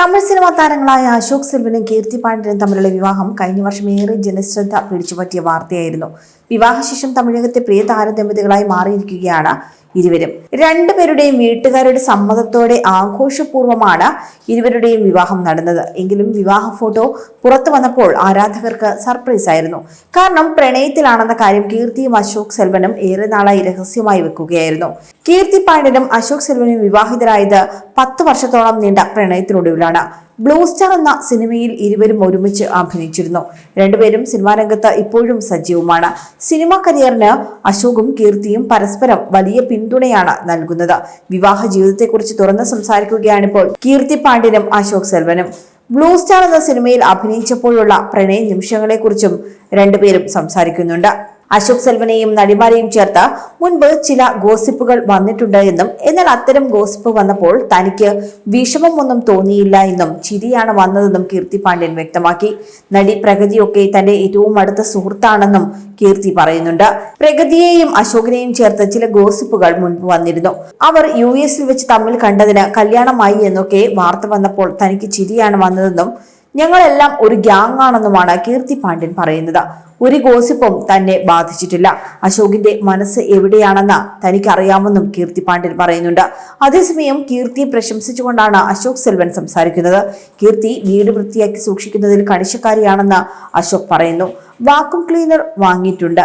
Tamil cinema താരങ്ങളായ അശോക് സെൽവനും കീർത്തി പാണ്ഡ്യനും തമ്മിലുള്ള വിവാഹം കഴിഞ്ഞ വർഷം ഏറെ ജനശ്രദ്ധ പിടിച്ചുപറ്റിയ വാർത്തയായിരുന്നു. വിവാഹശേഷം തമിഴകത്തെ പ്രിയ താരദമ്പതികളായി മാറിയിരിക്കുകയാണ് ഇരുവരും. രണ്ടുപേരുടെയും വീട്ടുകാരുടെ സമ്മതത്തോടെ ആഘോഷപൂർവമാണ് ഇരുവരുടെയും വിവാഹം നടന്നത്. എങ്കിലും വിവാഹ ഫോട്ടോ പുറത്തു വന്നപ്പോൾ ആരാധകർക്ക് സർപ്രൈസ് ആയിരുന്നു. കാരണം പ്രണയത്തിലാണെന്ന കാര്യം കീർത്തിയും അശോക് സെൽവനും ഏറെ നാളായി രഹസ്യമായി വെക്കുകയായിരുന്നു. കീർത്തി പാണ്ഡ്യനും അശോക് സെൽവനും വിവാഹിതരായത് പത്ത് വർഷത്തോളം നീണ്ട പ്രണയത്തിനൊടുവിലാണ്. ബ്ലൂ സ്റ്റാർ എന്ന സിനിമയിൽ ഇരുവരും ഒരുമിച്ച് അഭിനയിച്ചിരുന്നു. രണ്ടുപേരും സിനിമാ രംഗത്ത് ഇപ്പോഴും സജീവമാണ്. സിനിമാ കരിയറിന് അശോകും കീർത്തിയും പരസ്പരം വലിയ പിന്തുണയാണ് നൽകുന്നത്. വിവാഹ ജീവിതത്തെക്കുറിച്ച് തുറന്ന് സംസാരിക്കുകയാണിപ്പോൾ കീർത്തി പാണ്ഡ്യനും അശോക് സെൽവനും. ബ്ലൂ സ്റ്റാർ എന്ന സിനിമയിൽ അഭിനയിച്ചപ്പോഴുള്ള പ്രണയ നിമിഷങ്ങളെക്കുറിച്ചും രണ്ടുപേരും സംസാരിക്കുന്നുണ്ട്. അശോക് സെൽവനെയും നടിമാരെയും ചേർത്ത് മുൻപ് ചില ഗോസിപ്പുകൾ വന്നിട്ടുണ്ട് എന്നും എന്നാൽ അത്തരം ഗോസിപ്പ് വന്നപ്പോൾ തനിക്ക് വിഷമമൊന്നും തോന്നിയില്ല എന്നും ചിരിയാണ് വന്നതെന്നും കീർത്തി പാണ്ഡ്യൻ വ്യക്തമാക്കി. നടി പ്രഗതിയൊക്കെ തന്റെ ഏറ്റവും അടുത്ത സുഹൃത്താണെന്നും കീർത്തി പറയുന്നുണ്ട്. പ്രഗതിയെയും അശോകിനെയും ചേർത്ത് ചില ഗോസിപ്പുകൾ മുൻപ് വന്നിരുന്നു. അവർ യു എസിൽ വെച്ച് തമ്മിൽ കണ്ടതിന് കല്യാണമായി എന്നൊക്കെ വാർത്ത വന്നപ്പോൾ തനിക്ക് ചിരിയാണ് വന്നതെന്നും ഞങ്ങളെല്ലാം ഒരു ഗ്യാങ് ആണെന്നുമാണ് കീർത്തി പാണ്ഡ്യൻ പറയുന്നത്. ഒരു ഗോസിപ്പും തന്നെ ബാധിച്ചിട്ടില്ല. അശോകിന്റെ മനസ്സ് എവിടെയാണെന്ന് തനിക്കറിയാമെന്നും കീർത്തി പാണ്ഡ്യൻ പറയുന്നുണ്ട്. അതേസമയം കീർത്തിയെ പ്രശംസിച്ചുകൊണ്ടാണ് അശോക് സെൽവൻ സംസാരിക്കുന്നത്. കീർത്തി വീട് വൃത്തിയാക്കി സൂക്ഷിക്കുന്നതിൽ കണിശക്കാരിയാണെന്ന് അശോക് പറയുന്നു. വാക്യൂം ക്ലീനർ വാങ്ങിയിട്ടുണ്ട്.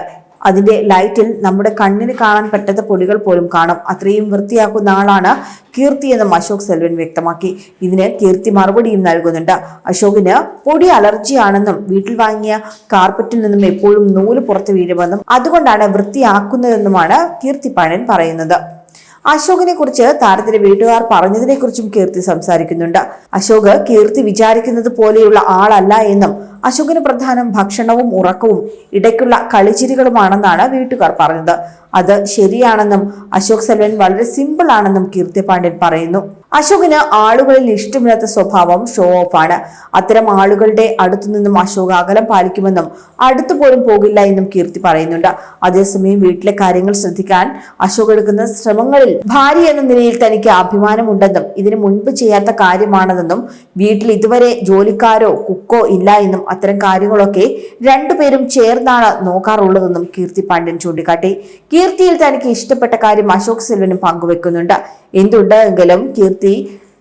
അതിന്റെ ലൈറ്റിൽ നമ്മുടെ കണ്ണിന് കാണാൻ പറ്റാത്ത പൊടികൾ പോലും കാണും. അത്രയും വൃത്തിയാക്കുന്ന ആളാണ് കീർത്തി എന്നും അശോക് സെൽവൻ വ്യക്തമാക്കി. ഇതിന് കീർത്തി മറുപടിയും നൽകുന്നുണ്ട്. അശോകിന് പൊടി അലർജിയാണെന്നും വീട്ടിൽ വാങ്ങിയ കാർപ്പറ്റിൽ നിന്നും എപ്പോഴും നൂൽ പുറത്ത് വീഴുമെന്നും അതുകൊണ്ടാണ് വൃത്തിയാക്കുന്നതെന്നുമാണ് കീർത്തി പാണൻ പറയുന്നത്. അശോകിനെ കുറിച്ച് താരത്തിന്റെ വീട്ടുകാർ പറഞ്ഞതിനെ കുറിച്ചും കീർത്തി സംസാരിക്കുന്നുണ്ട്. അശോക് കീർത്തി വിചാരിക്കുന്നത് പോലെയുള്ള ആളല്ല എന്നും അശോകിന് പ്രധാനം ഭക്ഷണവും ഉറക്കവും ഇടയ്ക്കുള്ള കളിച്ചിരികളുമാണെന്നാണ് വീട്ടുകാർ പറഞ്ഞത്. അത് ശരിയാണെന്നും അശോക് സെൽവൻ വളരെ സിമ്പിൾ ആണെന്നും കീർത്തി പാണ്ഡ്യൻ പറയുന്നു. അശോകിന് ആളുകളിൽ ഇഷ്ടമില്ലാത്ത സ്വഭാവം ഷോ ഓഫ് ആണ്. അത്തരം ആളുകളുടെ അടുത്തു നിന്നും അശോക് അകലം പാലിക്കുമെന്നും അടുത്തു പോലും പോകില്ല എന്നും കീർത്തി പറയുന്നുണ്ട്. അതേസമയം വീട്ടിലെ കാര്യങ്ങൾ ശ്രദ്ധിക്കാൻ അശോക് എടുക്കുന്ന ശ്രമങ്ങളിൽ ഭാര്യ എന്ന നിലയിൽ തനിക്ക് അഭിമാനമുണ്ടെന്നും ഇതിനു മുൻപ് ചെയ്യാത്ത കാര്യമാണെന്നും വീട്ടിൽ ഇതുവരെ ജോലിക്കാരോ കുക്കോ ഇല്ല എന്നും അത്തരം കാര്യങ്ങളൊക്കെ രണ്ടുപേരും ചേർന്നാണ് നോക്കാറുള്ളതെന്നും കീർത്തി പാണ്ഡ്യൻ ചൂണ്ടിക്കാട്ടി. കീർത്തിയിൽ തനിക്ക് ഇഷ്ടപ്പെട്ട കാര്യം അശോക് സെൽവനും പങ്കുവെക്കുന്നുണ്ട്. എന്തുണ്ട് എങ്കിലും കീർത്തി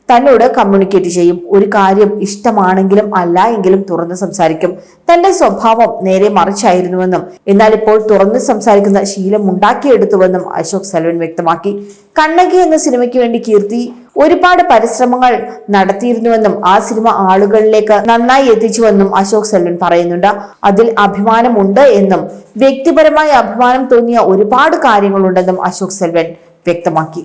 തന്നോട് കമ്മ്യൂണിക്കേറ്റ് ചെയ്യും. ഒരു കാര്യം ഇഷ്ടമാണെങ്കിലും അല്ല എങ്കിലും തുറന്ന് സംസാരിക്കും. തന്റെ സ്വഭാവം നേരെ മറിച്ചായിരുന്നുവെന്നും എന്നാൽ ഇപ്പോൾ തുറന്ന് സംസാരിക്കുന്ന ശീലം ഉണ്ടാക്കിയെടുത്തുവെന്നും അശോക് സെൽവൻ വ്യക്തമാക്കി. കണ്ണകി എന്ന സിനിമയ്ക്ക് വേണ്ടി കീർത്തി ഒരുപാട് പരിശ്രമങ്ങൾ നടത്തിയിരുന്നുവെന്നും ആ സിനിമ ആളുകളിലേക്ക് നന്നായി എത്തിച്ചുവെന്നും അശോക് സെൽവൻ പറയുന്നുണ്ട്. അതിൽ അഭിമാനമുണ്ട് എന്നും വ്യക്തിപരമായി അഭിമാനം തോന്നിയ ഒരുപാട് കാര്യങ്ങളുണ്ടെന്നും അശോക് സെൽവൻ വ്യക്തമാക്കി.